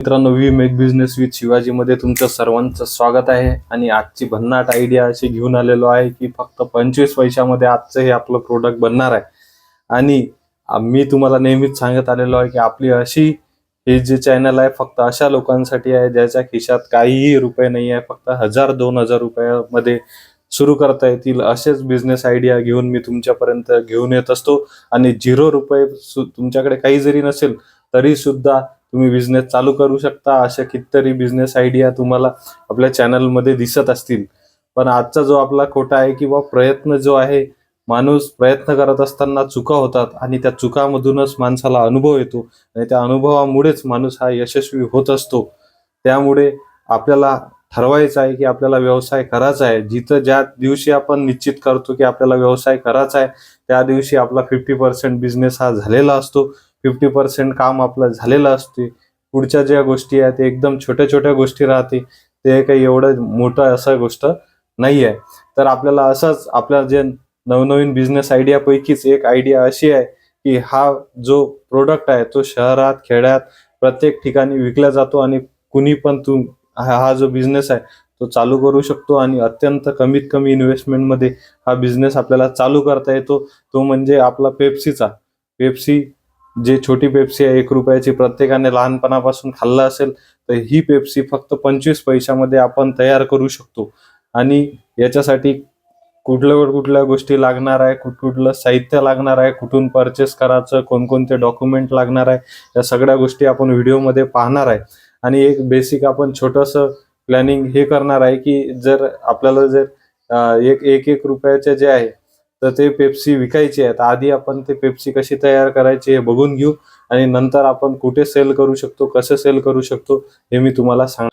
मित्रांनो we make business with शिवाजीमध्ये तुमचं सर्वांचं स्वागत आहे आणि आजची भन्नाट आयडिया अशी घेऊन आलेलो आहे की फक्त पंचवीस पैशामध्ये आजचं हे आपलं प्रोडक्ट बनणार आहे. आणि मी तुम्हाला नेहमीच सांगत आलेलो आहे की आपली अशी हे जे चॅनल आहे फक्त अशा लोकांसाठी आहे ज्याच्या खिशात काहीही रुपये नाही आहे फक्त हजार दोन हजार रुपयामध्ये सुरू करता येतील असेच बिझनेस आयडिया घेऊन मी तुमच्यापर्यंत घेऊन येत असतो. आणि झिरो रुपये सु- तुमच्याकडे काही जरी नसेल तरी सुद्धा तुम्ही बिझनेस चालू करू शकता. अशा कितीतरी बिझनेस आयडिया तुम्हाला आपल्या चॅनलमध्ये दिसत असतील. पण आजचा जो आपला खोटा आहे किंवा प्रयत्न जो आहे माणूस प्रयत्न करत असताना चुका होतात आणि त्या चुकामधूनच माणसाला अनुभव येतो आणि त्या अनुभवामुळेच माणूस हा यशस्वी होत असतो. त्यामुळे आपल्याला ठरवायचं आहे की आपल्याला व्यवसाय करायचा आहे. जिथं ज्या दिवशी आपण निश्चित करतो की आपल्याला व्यवसाय करायचा आहे त्या दिवशी आपला फिफ्टी पर्सेंट बिझनेस हा झालेला असतो. फिफ्टी पर्सेंट काम आपलं झालेलं असते. पुढच्या ज्या गोष्टी आहेत ते एकदम छोट्या छोट्या गोष्टी राहते ते काही एवढं मोठं असं गोष्ट नाही आहे. तर आपल्याला असंच आपल्या जे नवनवीन बिझनेस आयडियापैकीच एक आयडिया अशी आहे की हा जो प्रोडक्ट आहे तो शहरात खेड्यात प्रत्येक ठिकाणी विकला जातो आणि कुणी पण तू हा हा जो बिझनेस आहे तो चालू करू शकतो आणि अत्यंत कमीत कमी इन्व्हेस्टमेंटमध्ये हा बिझनेस आपल्याला चालू करता येतो. तो म्हणजे आपला पेप्सीचा पेप्सी जे छोटी पेप्सी आहे एक रुपयाची प्रत्येकाने लहानपणापासून खाल्लं असेल तर ही पेप्सी फक्त पंचवीस पैशामध्ये आपण तयार करू शकतो. आणि याच्यासाठी कुठल्या कुठल्या गोष्टी लागणार आहे कुठ कुठलं साहित्य लागणार आहे कुठून परचेस करायचं कोणकोणते डॉक्युमेंट लागणार आहे या सगळ्या गोष्टी आपण व्हिडिओमध्ये पाहणार आहे. आणि एक बेसिक आपण छोटंसं प्लॅनिंग हे करणार आहे की जर आपल्याला जर एक एक एक रुपयाचे जे आहे तर ते पेप्सी विकायची आहे तर आधी आपण ते पेप्सी कशी तयार करायची हे बघून घेऊ आणि नंतर आपण कुठे सेल करू शकतो कसं सेल करू शकतो हे मी तुम्हाला सांग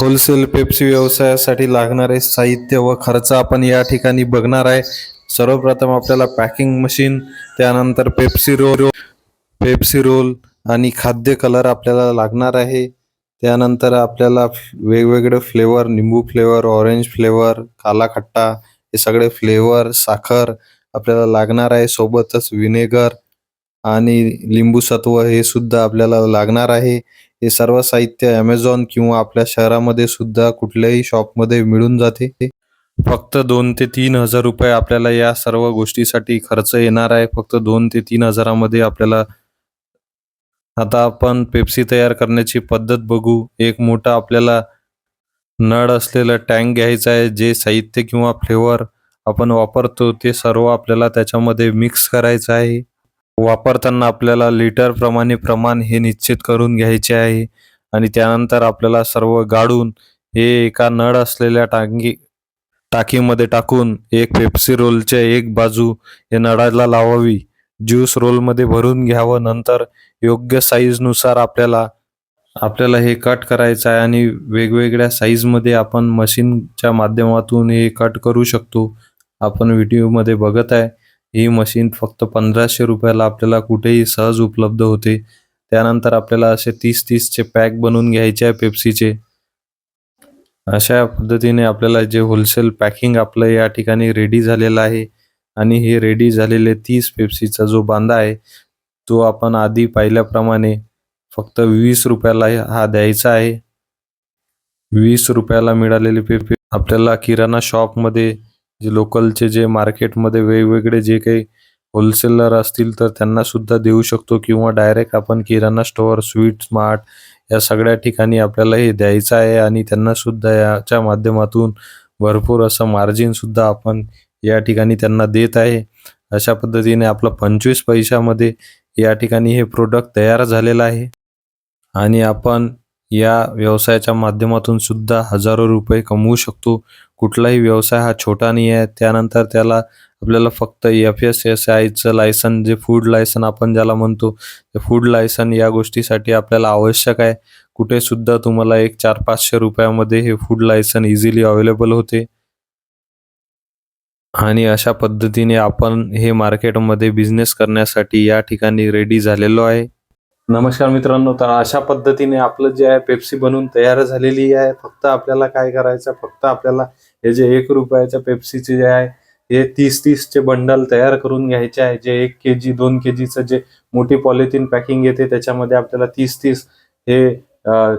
होलसेल पेप्सी व्यवसायासाठी लागणारे साहित्य व खर्च आपण या ठिकाणी बघणार आहे. सर्वप्रथम आपल्याला पॅकिंग मशीन त्यानंतर पेप्सी रोल पेप्सी रोल आणि खाद्य कलर आपल्याला लागणार आहे. त्यानंतर आपल्याला वेगवेगळे फ्लेवर निंबू फ्लेवर ऑरेंज फ्लेवर काला खट्टा हे सगळे फ्लेवर साखर आपल्याला लागणार आहे. सोबतच विनेगर आणि लिंबू सत्व हे सुद्धा आपल्याला लागणार आहे. हे सर्व साहित्य अमेझॉन किंवा आपल्या शहरामध्ये सुद्धा कुठल्याही शॉपमध्ये मिळून जाते. फक्त दोन ते तीन हजार रुपये आपल्याला या सर्व गोष्टीसाठी खर्च येणार आहे. फक्त दोन ते तीन हजारामध्ये आपल्याला आता आपण पेप्सी तयार करण्याची पद्धत बघू. एक मोठा आपल्याला नळ असलेलं टँक घ्यायचं आहे जे साहित्य किंवा फ्लेवर आपण वापरतो ते सर्व आपल्याला त्याच्यामध्ये मिक्स करायचं आहे. वापरताना आपल्याला लिटर प्रमाणे प्रमाण हे निश्चित करून घ्यायचे आहे आणि त्यानंतर आपल्याला सर्व गाळून हे एका नळ असलेल्या टाकी टाकीमध्ये टाकून एक पेप्सी रोलच्या एक बाजू हे नळाला लावावी. ज्यूस रोलमध्ये भरून घ्यावं. नंतर योग्य साईजनुसार आपल्याला आपल्याला हे कट करायचं आहे आणि वेगवेगळ्या साईजमध्ये आपण मशीनच्या माध्यमातून हे कट करू शकतो. आपण व्हिडिओमध्ये बघत आहे ही मशीन फक्त पंधराशे रुपयाला आपल्याला कुठेही सहज उपलब्ध होते. त्यानंतर आपल्याला असे तीस तीसचे पॅक बनवून घ्यायचे आहे पेप्सीचे अशा पद्धतीने आपल्याला जे होलसेल पॅकिंग आपलं या ठिकाणी रेडी झालेलं आहे आणि हे रेडी झालेले तीस पेप्सीचा जो बांधा आहे तो आपण आधी पाहिल्याप्रमाणे फक्त वीस रुपयाला हा द्यायचा आहे. वीस रुपयाला मिळालेले पेपे आपल्याला किराणा शॉपमध्ये जे लोकलचे जे मार्केटमध्ये वेगवेगळे जे काही होलसेलर असतील तर त्यांना सुद्धा देऊ शकतो किंवा डायरेक्ट आपण किराणा स्टोअर स्वीट स्मार्ट या सगळ्या ठिकाणी आपल्याला हे द्यायचं आहे आणि त्यांना सुद्धा याच्या माध्यमातून भरपूर असं मार्जिन सुद्धा आपण या ठिकाणी त्यांना देत आहे. अशा पद्धतीने आपलं पंचवीस पैशामध्ये या ठिकाणी हे प्रोडक्ट तयार झालेलं आहे. आणि आपण या व्यवसायाच्या माध्यमातून सुद्धा हजारो रुपये कमवू शकतो. कुठलाही व्यवसाय हा छोटा नाही आहे. त्यानंतर त्याला आपल्याला फक्त एफ एस एस आयचं लायसन जे फूड लायसन आपण ज्याला म्हणतो ते फूड लायसन या गोष्टीसाठी आपल्याला आवश्यक आहे. कुठेसुद्धा तुम्हाला एक चार पाचशे रुपयामध्ये हे फूड लायसन इझिली अवेलेबल होते. आणि अशा पद्धतीने आपण हे मार्केटमध्ये बिझनेस करण्यासाठी या ठिकाणी रेडी झालेलो आहे. नमस्कार मित्रांनो तर अशा पद्धतीने आपलं जे आहे पेप्सी बनवून तयार झालेली आहे. फक्त आपल्याला काय करायचं फक्त आपल्याला हे जे एक रुपयाच्या पेप्सीचे जे आहे हे तीस तीसचे बंडल तयार करून घ्यायचे आहे. जे एक के जी दोन के जीचं जे मोठी पॉलिथिन पॅकिंग येते त्याच्यामध्ये आपल्याला तीस तीस हे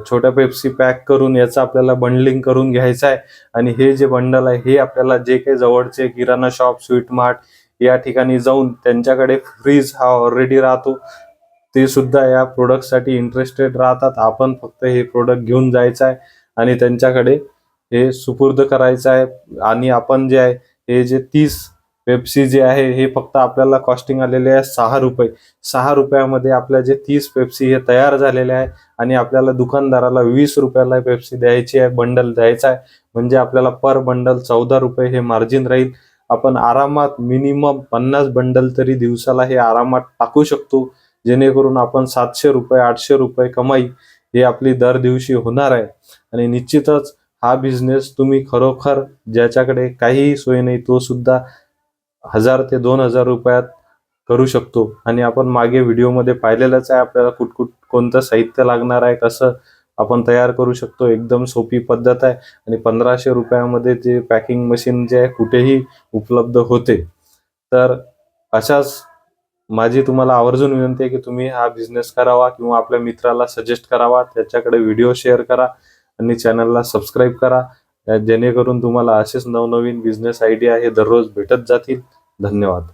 छोट्या पेप्सी पॅक करून याचं आपल्याला बंडलिंग करून घ्यायचं आहे. आणि हे जे बंडल आहे हे आपल्याला जे काही जवळचे किराणा शॉप स्वीट मार्ट या ठिकाणी जाऊन त्यांच्याकडे फ्रीज हा ऑलरेडी राहतो. ते सुद्धा या प्रोडक्टसाठी इंटरेस्टेड राहतात. आपण फक्त हे प्रोडक्ट घेऊन जायचं आहे आणि त्यांच्याकडे हे सुपूर्द करायचं आहे आणि आपण जे आहे हे जे तीस पेप्सी जे आहे हे फक्त आपल्याला कॉस्टिंग आलेले आहे सहा रुपये. सहा रुपयामध्ये आपल्या जे तीस पेप्सी हे तयार झालेले आहे आणि आपल्याला दुकानदाराला वीस रुपयाला पेप्सी द्यायची आहे बंडल द्यायचा आहे. म्हणजे आपल्याला पर बंडल चौदा रुपये हे मार्जिन राहील. आपण आरामात मिनिमम पन्नास बंडल तरी दिवसाला हे आरामात टाकू शकतो. जेणेकरून आपण सातशे रुपये आठशे रुपये कमाई हे आपली दर दिवशी होणार आहे. आणि निश्चितच हा बिझनेस तुम्ही खरोखर ज्याच्याकडे काहीही सोय नाही तो सुद्धा हजार ते दोन हजार रुपयात करू शकतो. आणि आपण मागे व्हिडिओमध्ये पाहिलेलंच आहे आपल्याला कुठकुठ कोणतं साहित्य लागणार आहे कसं आपण तयार करू शकतो एकदम सोपी पद्धत आहे. आणि पंधराशे रुपयामध्ये जे पॅकिंग मशीन जे आहे कुठेही उपलब्ध होते. तर अशाच माझी तुम्हाला आवर्जून विनंती आहे की तुम्ही हा बिझनेस करावा किंवा आपल्या मित्राला सजेस्ट करावा. त्याच्याकडे व्हिडिओ शेअर करा आणि चॅनलला सबस्क्राईब करा. जेणेकरून तुम्हाला असेच नवनवीन बिझनेस आयडिया हे दररोज भेटत जातील. धन्यवाद.